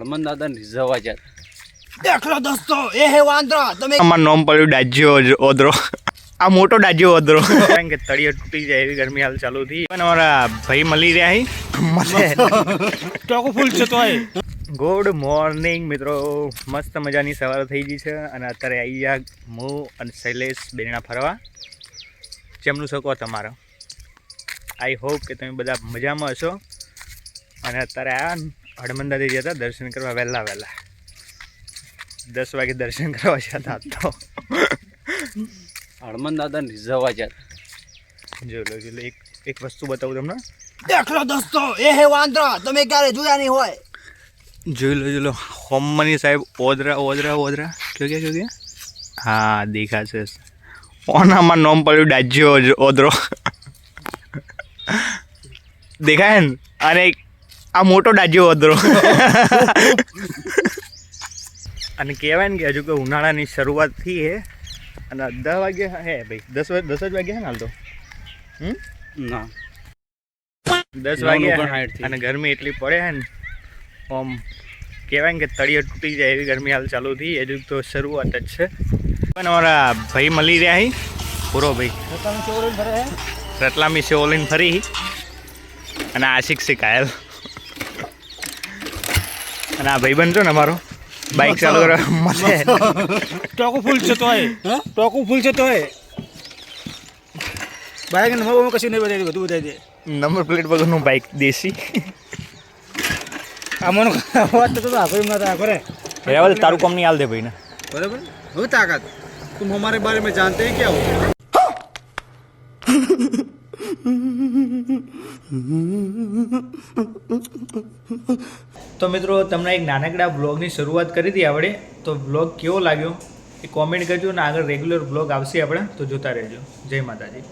હનુમાન દાદા રીઝવવા જતા દેખલો દોસ્તો એ હે વાંદરા તમે અમારું નામ પડ્યું ડાજ્યો ઓદરો. આ મોટો ડાજ્યો ઓદરો. કારણ કે તળિયો તૂટી જાય એવી ગરમી હાલ ચાલુ થઈ પણ અમારા ભાઈ મળી રહ્યા હી. મળે ટોકો ફૂલ છે તોય. ગુડ મોર્નિંગ મિત્રો. મસ્ત મજાની સવાર થઈ ગઈ છે અને અત્યારે આવી ગયા હું અને શૈલેષ બેના ફરવા. જેમનું શકો તમારો. આઈ હોપ કે તમે બધા મજામાં હશો. અને અત્યારે આ હડમંદાથી જતા દર્શન કરવા વહેલા વહેલા. દસ વાગે દર્શન કરવા જતા તો. હનુમાન દાદા રીઝવવા જતા જો લો જો એક એક વસ્તુ બતાવું તમને. દેખલો દોસ્તો એ હે વાંદરા તમે ક્યારે જોયા નહીં હોય. જોઈ લો જોઈ લો હોમમની સાહેબ ઓદરા ઓદરા ઓદરા. કયો કે કયો કે હા દેખાશે. ઓનામાં નોમ પડ્યું ડાજ્યો જ ઓદરો. દેખાય ને? અને એક આ મોટો ડાજ્યો વધરો અને કહેવાય ને કે હજુ કે ઉનાળાની શરૂઆત થઈ હે. અને દસ વાગે હે ભાઈ. દસ વાગે દસ જ વાગે હે ને હાલ તો? હમ? ના. દસ વાગે અને ગરમી એટલી પડે હે ને. આમ કહેવાય ને કે તળિયો તૂટી જાય એવી ગરમી હાલ ચાલુ થઈ. હજુ તો શરૂઆત જ છે. પણ અમારા ભાઈ મળી રહ્યા હી. પૂરો ભાઈ. રતલામી છે ઓલિન ફરી અને આશિક છે કાયલ અને આ ભાઈબંધ છો ને અમારો બાઈક ચાલુ કરો મસ્ત ટોકું ફૂલ છે તોય. ટોકું ફૂલ છે તોય. બાઈક નંબર કશું નહીં બતાવી બધું બતાવી દે. નંબર પ્લેટ વગરનું બાઈક દેશી. આ આમાંનો વાત તો આખો એમ ના આખો રે રેવા તારું કામ નહીં હાલ દે ભાઈ ને બરાબર? હવે તાકાત. તુમ હમારે બારે મેં જાનતે હે ક્યા હો તો મિત્રો, તમને એક નાનકડા બ્લોગની શરૂઆત કરી હતી આપણે તો બ્લોગ કેવો લાગ્યો? એ કોમેન્ટ કરજો અને આગળ રેગ્યુલર બ્લોગ આવશે આપણે. તો જોતા રહેજો. જય માતાજી.